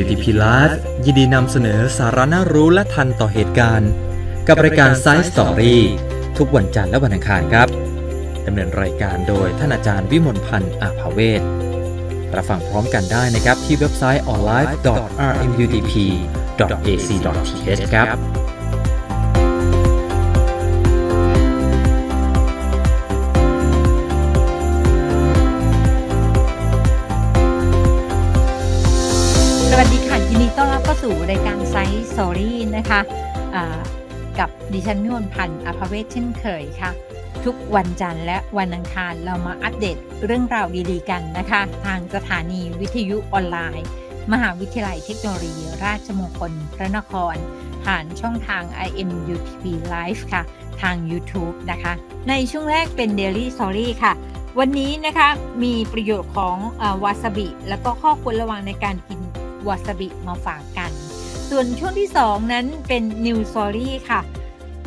MUTP Live ยินดีนำเสนอสาระน่ารู้และทันต่อเหตุการณ์ กับรายการ Science Story ทุกวันจันทร์และวันอังคารครับดำเนินรายการโดยท่านอาจารย์วิมลพันธ์อาภาเวศรับฟังพร้อมกันได้นะครับที่เว็บไซต์ online.rmutp.ac.th ครับ วัสดีค่ะ ยินดีต้อนรับเข้าสู่รายการไซส์สอรี่นะคะกับดิฉันมิมลพันธ์อภเวชเช่นเคยค่ะ ทุกวันจันทร์และวันอังคารเรามาอัปเดตเรื่องราวดีๆกันนะคะ ทางสถานีวิทยุออนไลน์ มหาวิทยาลัยเทคโนโลยี ราชมงคลพระนคร ผ่านช่องทาง IMUTV Live ค่ะ ทาง YouTube นะคะ ในช่วงแรกเป็น Daily Story ค่ะวันนี้นะคะมีประโยชน์ของอวาซาบิ แล้วก็ข้อควรระวังในการกิน วาซาบิมาฝากกัน ส่วนช่วงที่ 2 นั้นเป็นนิวซอรี่ค่ะ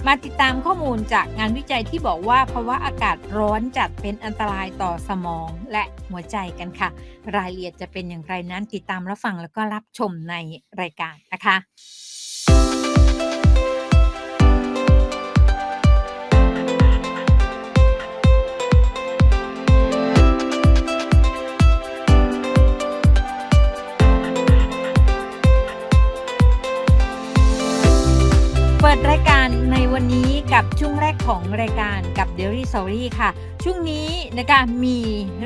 มาติดตามข้อมูลจากงานวิจัยที่บอกว่าภาวะอากาศร้อนจัดเป็นอันตรายต่อสมองและหัวใจกันค่ะ รายละเอียดจะเป็นอย่างไรนั้นติดตามรับฟังแล้วก็รับชมในรายการนะคะ ปิดรายการในวันนี้กับช่วงแรกของรายการกับ Daily Story ค่ะ ช่วงนี้นะคะมี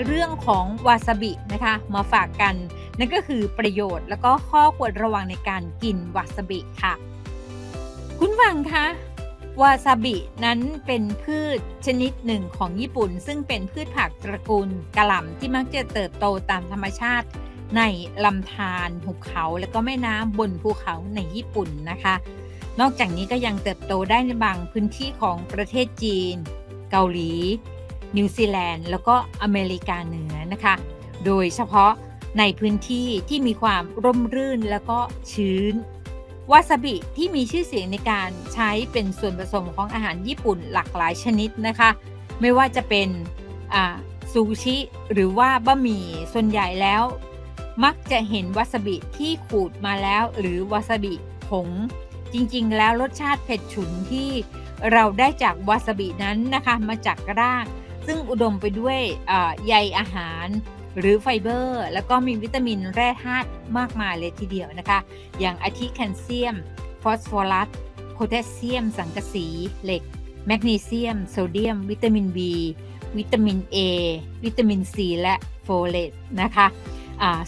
เรื่องของวาซาบินะคะมาฝากกัน นั่นก็คือประโยชน์แล้วก็ข้อควรระวังในการกินวาซาบิค่ะ คุณฟังคะวาซาบินั้นเป็นพืชชนิดหนึ่งของญี่ปุ่น ซึ่งเป็นพืชผักตระกูลกะหล่ำที่มักจะเติบโตตามธรรมชาติ ในลำธารหุบเขา และก็แม่น้ำบนภูเขาในญี่ปุ่นนะคะ นอกจากนี้ก็ยังเติบโตได้ในบางพื้นที่ของประเทศจีน เกาหลี นิวซีแลนด์ แล้วก็อเมริกาเหนือนะคะ โดยเฉพาะในพื้นที่ที่มีความร่มรื่นแล้วก็ชื้น วาซาบิที่มีชื่อเสียงในการใช้เป็นส่วนผสมของอาหารญี่ปุ่นหลากหลายชนิดนะคะ ไม่ว่าจะเป็นซูชิหรือว่าบะหมี่ส่วนใหญ่แล้ว มักจะเห็นวาซาบิที่ขูดมาแล้ว หรือวาซาบิผง จริงๆ แล้วรสชาติเผ็ดฉุนที่เราได้จากวาซาบินั้นนะคะ มาจากราก ซึ่งอุดมไปด้วยใยอาหารหรือไฟเบอร์ แล้วก็มีวิตามินแร่ธาตุมากมายเลยทีเดียวนะคะ อย่างอาทิแคลเซียม ฟอสฟอรัสโพแทสเซียม สังกะสีเหล็ก แมกนีเซียม โซเดียม วิตามิน B วิตามิน A วิตามิน C และโฟเลตนะคะ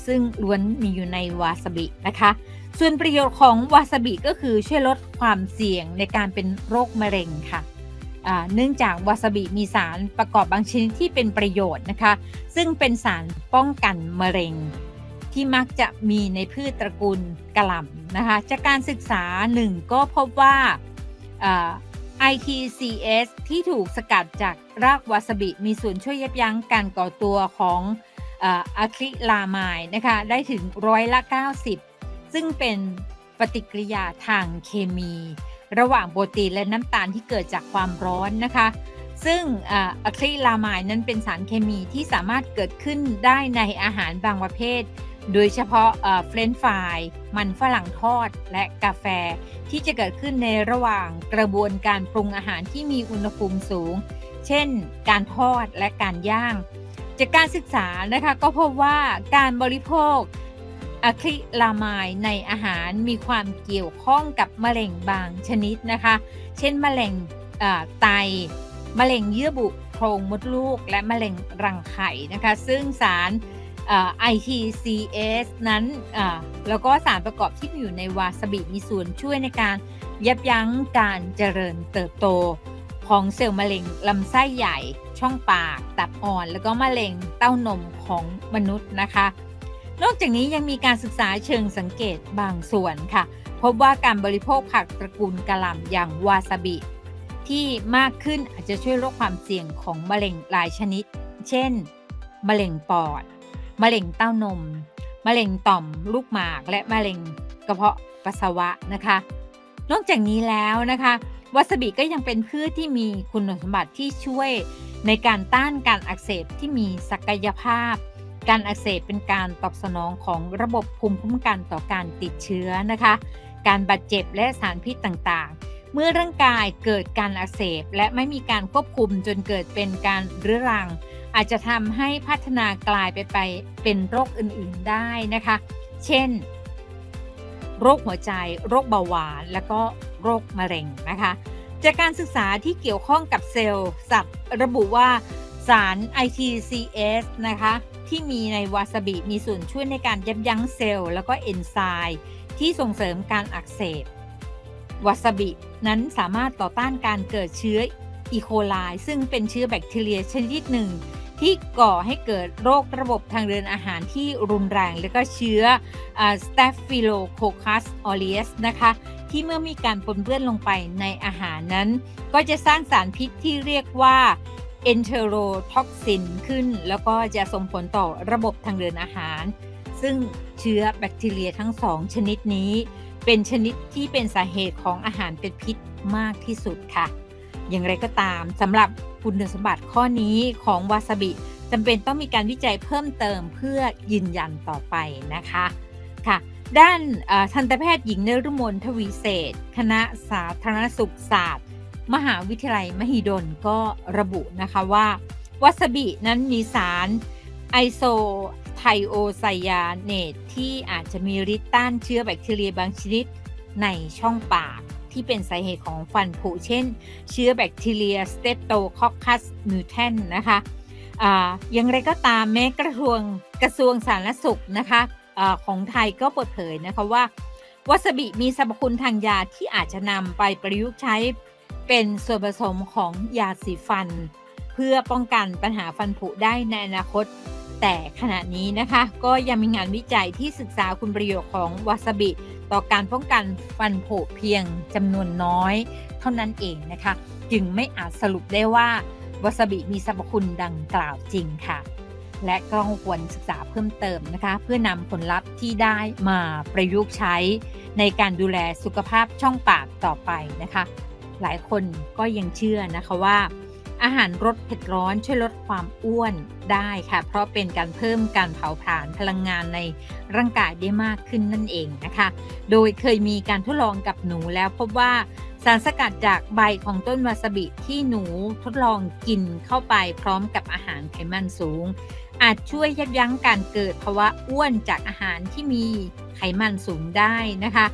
ซึ่งล้วนมีอยู่ในวาซาบินะคะ ส่วนประโยชน์ของวาซาบิก็คือช่วยลดความเสี่ยงในการเป็นโรคมะเร็งค่ะเนื่องจากวาซาบิมีสารประกอบบางชนิดที่เป็นประโยชน์นะคะ ซึ่งเป็นสารป้องกันมะเร็ง ที่มักจะมีในพืชตระกูลกะหล่ำนะคะ จากการศึกษาหนึ่งก็พบว่าอ่า ITCS ที่ถูกสกัดจากรากวาซาบิมีส่วนช่วยยับยั้งการก่อตัวของอะคริลามายนะคะ ได้ถึงร้อยละ 90 ซึ่งเป็นปฏิกิริยาทางเคมี ระหว่างโปรตีนและน้ำตาลที่เกิดจากความร้อนนะคะ ซึ่งอะคริลามายนั้นเป็นสารเคมีที่สามารถเกิดขึ้นได้ในอาหารบางประเภท โดยเฉพาะเฟรนช์ฟรายมันฝรั่งทอดและกาแฟที่จะเกิดขึ้นในระหว่างกระบวนการปรุงอาหารที่มีอุณหภูมิสูง เช่น การทอดและการย่าง จากการศึกษานะคะก็พบว่าการบริโภค อะคริลามายในอาหารมีความเกี่ยวข้องกับมะเร็งบางชนิดนะคะ เช่นมะเร็งไต มะเร็งเยื่อบุโพรงมดลูก และมะเร็งรังไข่นะคะ ซึ่งสารอ่า ITCS นั้นแล้วก็สารประกอบที่มีอยู่ในวาซาบิมีส่วนช่วยในการยับยั้งการเจริญเติบโตของเซลล์มะเร็งลำไส้ใหญ่ ช่องปาก ตับอ่อน แล้วก็มะเร็งเต้านมของมนุษย์นะคะ นอกจากนี้ยังมีการศึกษาเชิงสังเกตบางส่วนค่ะ พบว่าการบริโภคผักตระกูลกะหล่ำอย่างวาซาบิ ที่มากขึ้นอาจจะช่วยลดความเสี่ยงของมะเร็งหลายชนิด เช่น มะเร็งปอด มะเร็งเต้านม มะเร็งต่อมลูกหมาก และมะเร็งกระเพาะปัสสาวะนะคะ นอกจากนี้แล้วนะคะวาซาบิก็ยังเป็นพืชที่มีคุณสมบัติที่ช่วยในการต้านการอักเสบที่มีศักยภาพ การอักเสบเป็นการตอบสนองของระบบภูมิคุ้มกันต่อการติดเชื้อนะคะ การบาดเจ็บและสารพิษต่างๆ เมื่อร่างกายเกิดการอักเสบและไม่มีการควบคุมจนเกิดเป็นการเรื้อรัง อาจจะทำให้พัฒนากลายไปไปเป็นโรคอื่นๆได้นะคะ เช่น โรคหัวใจ โรคเบาหวาน และก็โรคมะเร็งนะคะ จากการศึกษาที่เกี่ยวข้องกับเซลล์สัตว์ระบุว่าสาร ITCS นะคะ ที่มีในวาซาบิมีส่วนช่วยในการยับยั้งเซลล์แล้วก็เอนไซม์ที่ส่งเสริมการอักเสบวาซาบินั้นสามารถต่อต้านการเกิดเชื้ออีโคไลซึ่งเป็นเชื้อแบคทีเรียชนิดหนึ่ง ที่ก่อให้เกิดโรคระบบทางเดินอาหารที่รุนแรง และก็เชื้อ Staphylococcus aureus นะคะ ที่เมื่อมีการปนเปื้อนลงไปในอาหารนั้น ก็จะสร้างสารพิษที่เรียกว่า enterotoxin ขึ้น แล้วก็จะส่งผลต่อระบบทางเดินอาหาร ซึ่งเชื้อแบคทีเรียทั้งสองชนิดนี้ เป็นชนิดที่เป็นสาเหตุของอาหารเป็นพิษมากที่สุดค่ะ อย่างไรก็ตามสำหรับคุณสมบัติข้อนี้ของวาซาบิจำเป็นต้องมีการวิจัยเพิ่มเติมเพื่อยืนยันต่อไปนะคะค่ะ ด้านทันตแพทย์หญิงเนฤมลทวีเศษ คณะสาธารณสุขศาสตร์ มหาวิทยาลัยมหิดลก็ระบุนะคะว่าวาซาบินั้นมีสารไอโซไทโอไซยาเนตที่อาจจะมีฤทธิ์ต้านเชื้อแบคทีเรียบางชนิดในช่องปากที่เป็นสาเหตุของฟันผุเช่น เชื้อแบคทีเรียสเตโตคอคัสมิวแทนนะคะอย่างไรก็ตามแม้กระทรวงกระทรวงสาธารณสุขนะคะอาของไทยก็เปิดเผยนะคะว่าวาซาบิมีสรรพคุณทางยาที่อาจจะนำไปประยุกต์ใช้ เป็นส่วนผสมของยาสีฟัน เพื่อป้องกันปัญหาฟันผุได้ในอนาคต แต่ขณะนี้นะคะก็ยังมีงานวิจัยที่ศึกษาคุณประโยชน์ของวาซาบิ ต่อการป้องกันฟันผุเพียงจำนวนน้อย เท่านั้นเองนะคะ จึงไม่อาจสรุปได้ว่าวาซาบิมีสรรพคุณดังกล่าวจริงค่ะ และก็ควรศึกษาเพิ่มเติมนะคะ เพื่อนำผลลัพธ์ที่ได้มาประยุกต์ใช้ ในการดูแลสุขภาพช่องปากต่อไปนะคะ หลายคนก็ยังเชื่อนะคะว่า อาหารรสเผ็ดร้อนช่วยลดความอ้วนได้ค่ะ เพราะเป็นการเพิ่มการเผาผลาญพลังงานในร่างกายได้มากขึ้นนั่นเองนะคะ โดยเคยมีการทดลองกับหนูแล้วพบว่าสารสกัดจากใบของต้นวาซาบิที่หนูทดลองกินเข้าไปพร้อมกับอาหารไขมันสูง อาจช่วยยับยั้งการเกิดภาวะอ้วนจากอาหารที่มีไขมันสูงได้นะคะ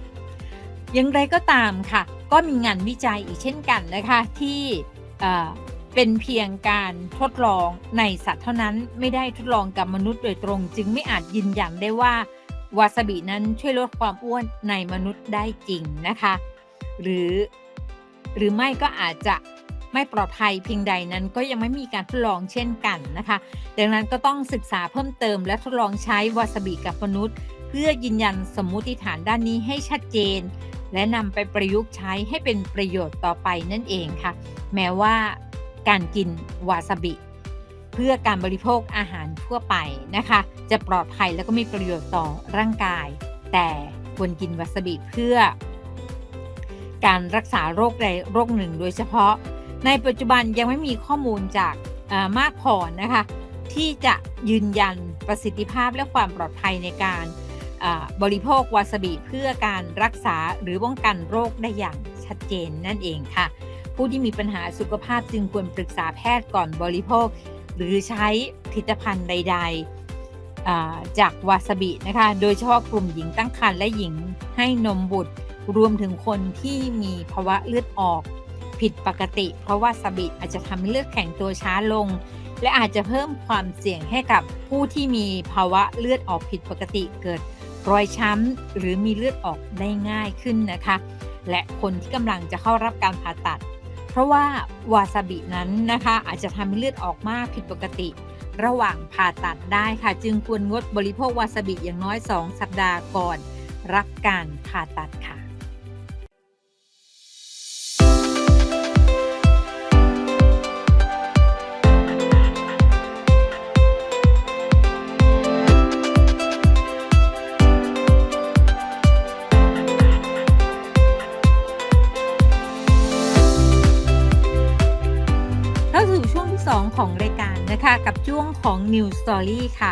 อย่างไรก็ตามค่ะ ก็มีงานวิจัยอีกเช่นกันนะคะที่เป็นเพียงการทดลองในสัตว์เท่านั้นไม่ได้ทดลองกับมนุษย์โดยตรง จึงไม่อาจยืนยันได้ว่าวาซาบินั้นช่วยลดความอ้วนในมนุษย์ได้จริงนะคะ หรือหรือไม่ก็อาจจะไม่ปลอดภัยเพียงใดนั้นก็ยังไม่มีการทดลองเช่นกันนะคะ ดังนั้นก็ต้องศึกษาเพิ่มเติมและทดลองใช้วาซาบิกับมนุษย์ เพื่อยืนยันสมมุติฐานด้านนี้ให้ชัดเจน และนำไปประยุกต์ใช้ให้เป็นประโยชน์ต่อไปนั่นเองค่ะ แม้ว่าการกินวาซาบิ เพื่อการบริโภคอาหารทั่วไปนะคะ จะปลอดภัยแล้วก็มีประโยชน์ต่อร่างกาย แต่ควรกินวาซาบิเพื่อ การรักษาโรคใดโรคหนึ่ง โดยเฉพาะ ในปัจจุบันยังไม่มีข้อมูลจากมากพอนะคะที่จะยืนยันประสิทธิภาพและความปลอดภัยในการ บริโภควาซาบิเพื่อการรักษาหรือป้องกันโรคได้อย่างชัดเจนนั่นเองค่ะ ผู้ที่มีปัญหาสุขภาพจึงควรปรึกษาแพทย์ก่อนบริโภค หรือใช้ผลิตภัณฑ์ใด ๆ จากวาซาบินะคะ โดยเฉพาะกลุ่มหญิงตั้งครรภ์และหญิงให้นมบุตร รวมถึงคนที่มีภาวะเลือดออกผิดปกติ เพราะว่าซาบิอาจจะทำให้เลือดแข็งตัวช้าลง และอาจจะเพิ่มความเสี่ยงให้กับผู้ที่มีภาวะเลือดออกผิดปกติเกิด รอยช้ำหรือมีเลือดออกได้ง่ายขึ้นนะคะ และคนที่กำลังจะเข้ารับการผ่าตัด เพราะว่าวาซาบินั้นนะคะอาจจะทำให้เลือดออกมากผิดปกติ ระหว่างผ่าตัดได้ค่ะ จึงควรงดบริโภควาซาบิอย่างน้อย 2 สัปดาห์ก่อน รับการผ่าตัดค่ะ ของนะคะกับช่วงของ New Story ค่ะ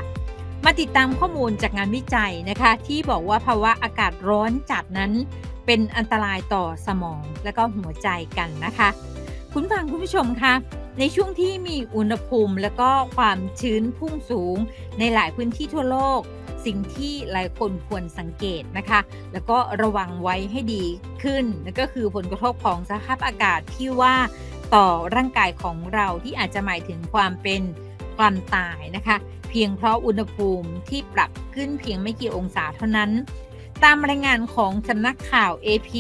มาติดตามข้อมูลจากงานวิจัยนะคะ ที่บอกว่าภาวะอากาศร้อนจัดนั้น เป็นอันตรายต่อสมองและก็หัวใจกันนะคะ คุณฟังคุณผู้ชมคะในช่วงที่มีอุณหภูมิและก็ความชื้นพุ่งสูง ในหลายพื้นที่ทั่วโลก สิ่งที่หลายคนควรสังเกตนะคะ แล้วก็ระวังไว้ให้ดีขึ้นนั่นก็คือผลกระทบของสภาพอากาศที่ว่าต่อร่างกายของเราที่อาจจะหมายถึงความเป็น ความตายนะคะ เพียงเพราะอุณหภูมิที่ปรับขึ้นเพียงไม่กี่องศาเท่านั้น ตามรายงานของสำนักข่าว AP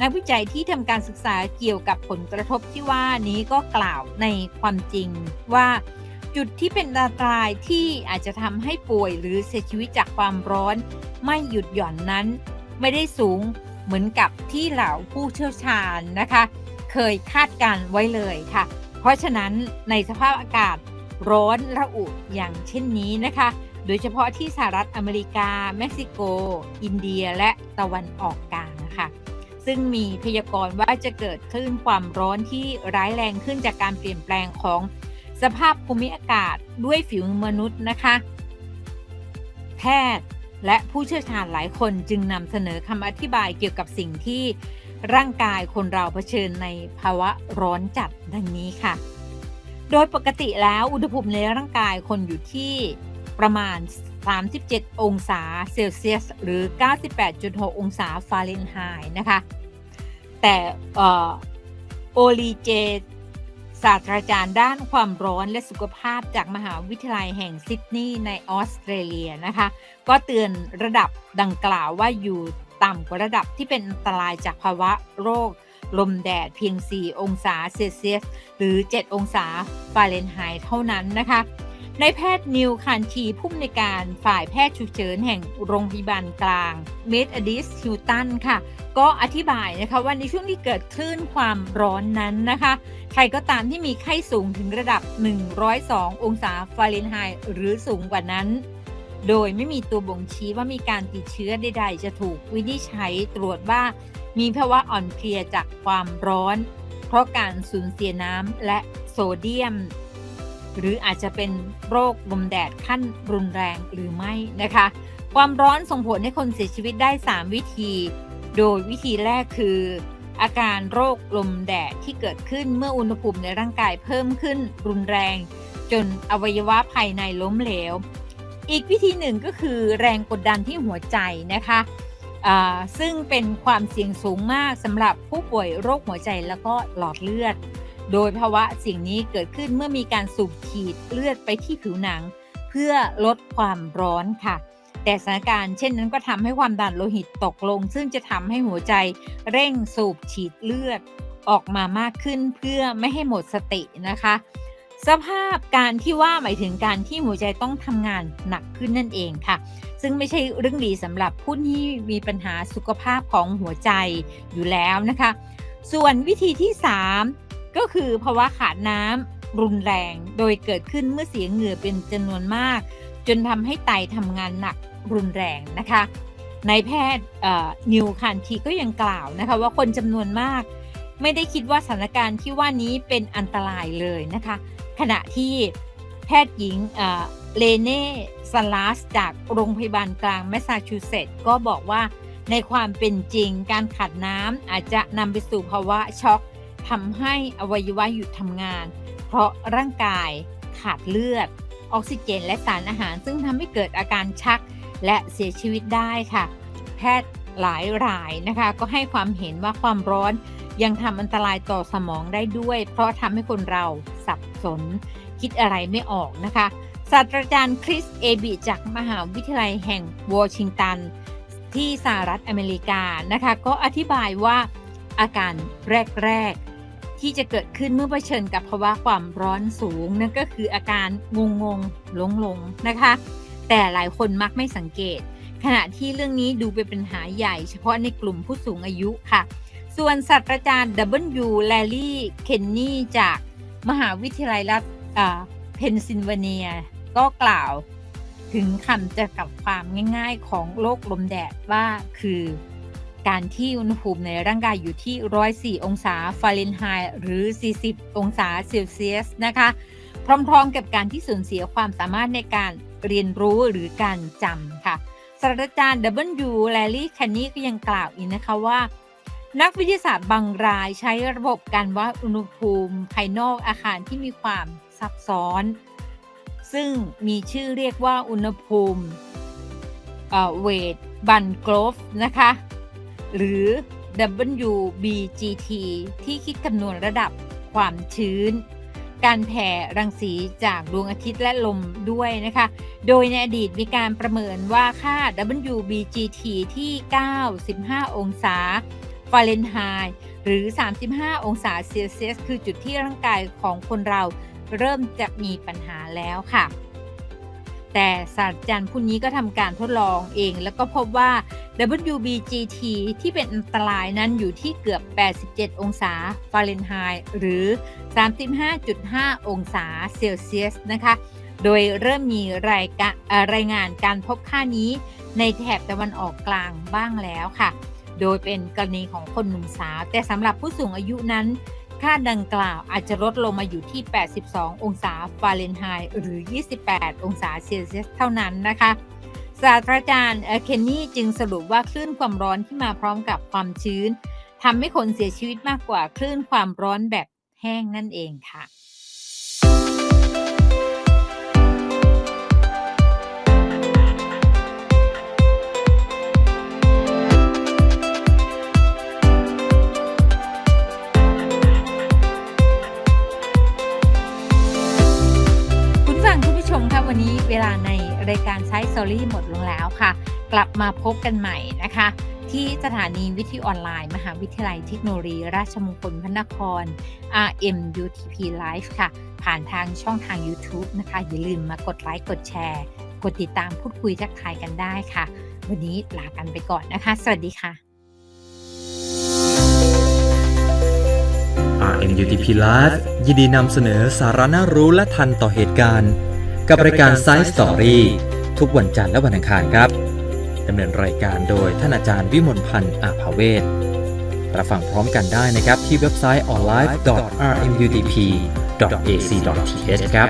นักวิจัยที่ทำการศึกษาเกี่ยวกับผลกระทบที่ว่านี้ก็กล่าวในความจริงว่า จุดที่เป็นอันตรายที่อาจจะทำให้ป่วยหรือเสียชีวิตจากความร้อน ไม่หยุดหย่อนนั้น ไม่ได้สูงเหมือนกับที่เหล่าผู้เชี่ยวชาญนะคะ เคยคาดการไว้เลยค่ะ เพราะฉะนั้นในสภาพอากาศ ร้อนระอุอย่างเช่นนี้นะคะ โดยเฉพาะที่สหรัฐอเมริกา เม็กซิโก อินเดียและตะวันออกกลางนะคะซึ่งมีพยากรณ์ว่าจะเกิดคลื่นความร้อนที่ร้ายแรงขึ้นจากการเปลี่ยนแปลงของสภาพภูมิอากาศด้วยผิวมนุษย์นะคะ แพทย์และผู้เชี่ยวชาญหลายคนจึงนำเสนอคำอธิบายเกี่ยวกับสิ่งที่ร่างกายคนเราเผชิญในภาวะร้อนจัดดังนี้ค่ะ โดยปกติแล้วอุณหภูมิในร่างกายคนอยู่ที่ประมาณ 37 องศาเซลเซียส หรือ 98.6 องศาฟาเรนไฮต์นะคะ แต่โอลีเจ ศาสตราจารย์ด้านความร้อนและสุขภาพจากมหาวิทยาลัยแห่งซิดนีย์ในออสเตรเลียนะคะ ก็เตือนระดับดังกล่าวว่าอยู่ต่ำกว่าระดับที่เป็นอันตรายจากภาวะโรค ลมแดดเพียง 4 องศาเซลเซียส หรือ 7 องศาฟาเรนไฮต์เท่านั้นนะคะนายแพทย์นิวคานทีผู้อำนวยการฝ่ายแพทย์ฉุกเฉินแห่งโรงพยาบาลกลางเมดอดิสฮิวตันค่ะ ก็อธิบายนะคะว่าในช่วงที่เกิดคลื่นความร้อนนั้นนะคะ ใครก็ตามที่มีไข้สูงถึงระดับ 102 องศาฟาเรนไฮต์หรือสูงกว่านั้น โดยไม่มีตัวบ่งชี้ว่ามีการติดเชื้อใดๆ จะถูกวินิจฉัยตรวจว่า มีภาวะอ่อนเพลียจากความร้อน เพราะการสูญเสียน้ำและโซเดียม หรืออาจจะเป็นโรคลมแดดขั้นรุนแรงหรือไม่นะคะ ความร้อนส่งผลให้คนเสียชีวิตได้ 3 วิธี โดยวิธีแรกคือ อาการโรคลมแดดที่เกิดขึ้นเมื่ออุณหภูมิในร่างกายเพิ่มขึ้นรุนแรง จนอวัยวะภายในล้มเหลว อีกวิธีหนึ่งก็คือแรงกดดันที่หัวใจนะคะ ซึ่งเป็นความเสี่ยงสูงมากสำหรับผู้ป่วยโรคหัวใจแล้วก็หลอดเลือด โดยภาวะสิ่งนี้เกิดขึ้นเมื่อมีการสูบฉีดเลือดไปที่ผิวหนัง เพื่อลดความร้อนค่ะ แต่สถานการณ์เช่นนั้นก็ทำให้ความดันโลหิตตกลง ซึ่งจะทำให้หัวใจเร่งสูบฉีดเลือดออกมามากขึ้นเพื่อไม่ให้หมดสตินะคะ สภาพการที่ว่าหมายถึงการที่หัวใจต้องทำงานหนักขึ้นนั่นเองค่ะ ซึ่งไม่ใช่เรื่องดีสำหรับผู้ที่มีปัญหาสุขภาพของหัวใจอยู่แล้วนะคะ ส่วนวิธีที่ 3 ก็คือภาวะขาดน้ำรุนแรง โดยเกิดขึ้นเมื่อเสียเหงื่อเป็นจำนวนมาก จนทำให้ไตทำงานหนักรุนแรงนะคะนายแพทย์นิวคันทีก็ยังกล่าวนะคะว่าคนจำนวนมาก ไม่ได้คิดว่าสถานการณ์ที่ว่านี้เป็นอันตรายเลยนะคะ ขณะที่แพทย์หญิงเลเน่ซันลาสจากโรงพยาบาลกลางแมสซาชูเซตส์ก็บอกว่าในความเป็นจริงการขาดน้ำอาจจะนำไปสู่ภาวะช็อกทำให้อวัยวะหยุดทำงาน เพราะร่างกายขาดเลือด ออกซิเจนและสารอาหาร ซึ่งทำให้เกิดอาการชักและเสียชีวิตได้ค่ะ แพทย์หลายรายนะคะ ก็ให้ความเห็นว่าความร้อน ยังทำอันตรายต่อสมองได้ด้วย เพราะทำให้คนเราสับสน คิดอะไรไม่ออกนะคะ ศาสตราจารย์คริสเอบิจากมหาวิทยาลัยแห่งวอชิงตัน ที่สหรัฐอเมริกานะคะ ก็อธิบายว่าอาการแรก ๆ ที่จะเกิดขึ้นเมื่อเผชิญกับภาวะความร้อนสูงนั่นก็คืออาการงงงหลงหลงๆนะคะ แต่หลายคนมักไม่สังเกต ขณะที่เรื่องนี้ดูเป็นปัญหาใหญ่ เฉพาะในกลุ่มผู้สูงอายุค่ะ ส่วนศาสตราจารย์ W. Larry Kenney จากมหาวิทยาลัยรัฐเพนซิลเวเนีย ก็กล่าวถึงคำจะกับความง่ายๆของโรคลมแดดว่าคือการที่อุณหภูมิในร่างกายอยู่ที่ 104 องศาฟาเรนไฮต์หรือ 40 องศาเซลเซียสนะคะ พร้อมๆกับการที่สูญเสียความสามารถในการเรียนรู้หรือการจำค่ะศาสตราจารย์ W. Larry c a n n y ก็ยังกล่าวอีกนะคะว่า นักวิทยาศาสตร์บางรายใช้ระบบการวัดอุณหภูมิ ภายนอกอาคารที่มีความซับซ้อน ซึ่งมีชื่อเรียกว่าอุณหภูมิเวทบันโกรฟนะคะ หรือ WBGT ที่คิดคำนวณระดับความชื้น การแผ่รังสีจากดวงอาทิตย์และลมด้วยนะคะ โดยในอดีตมีการประเมินว่าค่า WBGT ที่ 95 องศา ฟาเรนไฮต์หรือ 35 องศาเซลเซียส คือจุดที่ร่างกายของคนเราเริ่มจะมีปัญหาแล้วค่ะ แต่ศาสตราจารย์ผู้นี้ก็ทำการทดลองเอง แล้วก็พบว่า WBGT ที่เป็นอันตรายนั้นอยู่ที่เกือบ 87 องศาฟาเรนไฮต์หรือ 35.5 องศาเซลเซียสนะคะโดยเริ่มมีรายรายงานการพบค่านี้ในแถบตะวันออกกลางบ้างแล้วค่ะ โดยเป็นกรณีของคนหนุ่มสาว แต่สำหรับผู้สูงอายุนั้น ค่าดังกล่าวอาจจะลดลงมาอยู่ที่ 82 องศาฟาเรนไฮต์หรือ 28 องศาเซลเซียสเท่านั้นนะคะศาสตราจารย์เอ่อเคนนี่จึงสรุปว่าคลื่นความร้อนที่มาพร้อมกับความชื้นทำให้คนเสียชีวิตมากกว่าคลื่นความร้อนแบบแห้งนั่นเองค่ะ ชมครับวันนี้เวลาในรายการไซส์ s อรี่หมดลงแล้วค่ะ กลับมาพบกันใหม่นะคะ ที่สถานีวิทยุออนไลน์ มหาวิทยาลัยเทคโนโลยี ราชมงคลพระนคร RMUTP Live ค่ะ ผ่านทางช่องทาง YouTube นะคะ อย่าลืมมากดไลค์กดแชร์ กดติดตามพูดคุยทักทายกันได้ค่ะ วันนี้ลากันไปก่อนนะคะ สวัสดีค่ะ RMUTP Live ยินดีนำเสนอสาระน่ารู้และทันต่อเหตุการณ์ กับรายการ Science Story ทุกวันจันทร์และวันอังคารครับดำเนินรายการโดยท่านอาจารย์วิมลพันธ์อาภาเวศรับฟังพร้อมกันได้นะครับที่เว็บไซต์ online.rmudp.ac.th ครับ